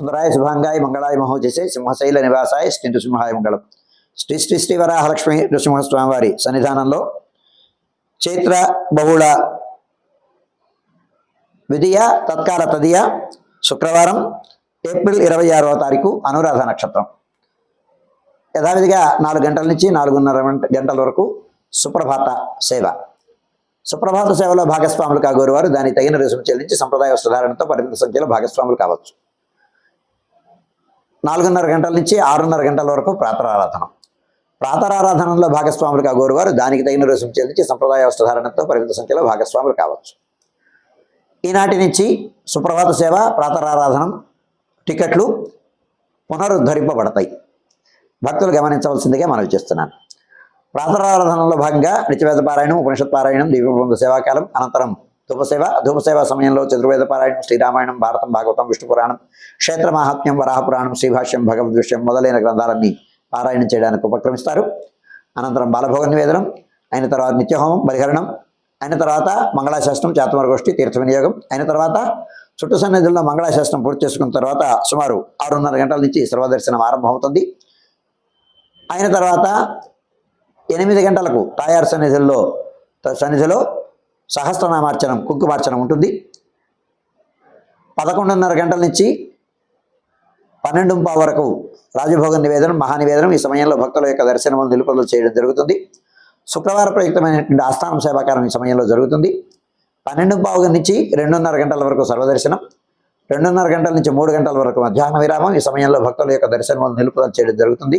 సుందరాయ శుభాంగాయ మంగళాయ మహోజసే సింహశైల నివాసాయ శ్రీ నృసింహాయ మంగళం శ్రీ శ్రీ శ్రీ వరాహలక్ష్మి నృసింహస్వామివారి సన్నిధానంలో చైత్ర బహుళ విధియ తత్కాల తదియ శుక్రవారం ఏప్రిల్ ఇరవై ఆరవ తారీఖు అనురాధ నక్షత్రం యథావిధిగా నాలుగు గంటల నుంచి నాలుగున్నర గంటల వరకు సుప్రభాత సేవ. సుప్రభాత సేవలో భాగస్వాములు కాగోరు వారు దానికి తగిన రుసుము చెల్లించి సంప్రదాయ వస్త్రధారణతో పరిమిత సంఖ్యలో భాగస్వాములు కావచ్చు. నాలుగున్నర గంటల నుంచి ఆరున్నర గంటల వరకు ప్రాతరారాధన. ప్రాతరారాధనలో భాగస్వాములు కాగోరు వారు దానికి తగిన రుసుము చెల్లించి సంప్రదాయ వస్త్రధారణతో పరిమిత సంఖ్యలో భాగస్వాములు కావచ్చు. ఈనాటి నుంచి సుప్రభాత సేవ ప్రాతరారాధనం టికెట్లు పునరుద్ధరింపబడతాయి. భక్తులు గమనించవలసిందిగా మనవి చేస్తున్నాను. ప్రాతరారాధనలో భాగంగా నిత్యవేద పారాయణం ఉపనిషత్ పారాయణం దీపబృంద సేవాకాలం అనంతరం ధూపసేవ ధూపసేవ సమయంలో చతుర్వేద పారాయణం శ్రీరామాయణం భారతం భాగవతం విష్ణు పురాణం క్షేత్ర మహాత్మ్యం వరాహ పురాణం శ్రీభాష్యం భగవద్ విషయం మొదలైన గ్రంథాలన్నీ పారాయణం చేయడానికి ఉపక్రమిస్తారు. అనంతరం బాలభోగ నివేదనం అయిన తర్వాత నిత్యహోమం బలిహరణం అయిన తర్వాత మంగళాశాస్త్రం చాతమరగోష్ఠి తీర్థ వినియోగం అయిన తర్వాత చుట్టు సన్నిధుల్లో మంగళాశాస్త్రం పూర్తి చేసుకున్న తర్వాత సుమారు ఆరున్నర గంటల నుంచి సర్వదర్శనం ఆరంభమవుతుంది. అయిన తర్వాత ఎనిమిది గంటలకు తాయారు సన్నిధుల్లో సన్నిధిలో సహస్రనామార్చనం కుంకుమార్చనం ఉంటుంది. పదకొండున్నర గంటల నుంచి పన్నెండు పావు వరకు రాజభోగ నివేదనం మహానివేదనం ఈ సమయంలో భక్తుల యొక్క దర్శనం నిలుపుదల చేయడం జరుగుతుంది. శుక్రవార ప్రయుక్తమైనటువంటి ఆస్థానం సేవాకారం ఈ సమయంలో జరుగుతుంది. పన్నెండు పావు నుంచి రెండున్నర గంటల వరకు సర్వదర్శనం రెండున్నర గంటల నుంచి మూడు గంటల వరకు మధ్యాహ్న విరామం ఈ సమయంలో భక్తుల యొక్క దర్శనం నిలుపుదల చేయడం జరుగుతుంది.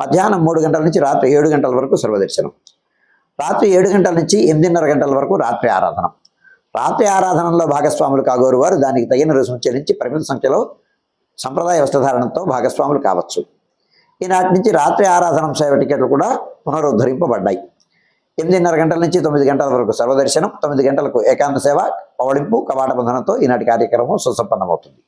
మధ్యాహ్నం మూడు గంటల నుంచి రాత్రి ఏడు గంటల వరకు సర్వదర్శనం. రాత్రి ఏడు గంటల నుంచి ఎనిమిదిన్నర గంటల వరకు రాత్రి ఆరాధన. రాత్రి ఆరాధనలో భాగస్వాములు కాగోరు వారు. దానికి తగిన రుసుము చెల్లించి పరిమిత సంఖ్యలో సంప్రదాయ వస్త్రధారణతో భాగస్వాములు కావచ్చు. ఈనాటి నుంచి రాత్రి ఆరాధన సేవ టికెట్లు కూడా పునరుద్ధరింపబడ్డాయి. ఎనిమిదిన్నర గంటల నుంచి తొమ్మిది గంటల వరకు సర్వదర్శనం తొమ్మిది గంటలకు ఏకాంత సేవ పవళింపు కవాట బంధనంతో ఈనాటి కార్యక్రమం సుసంపన్నమవుతుంది.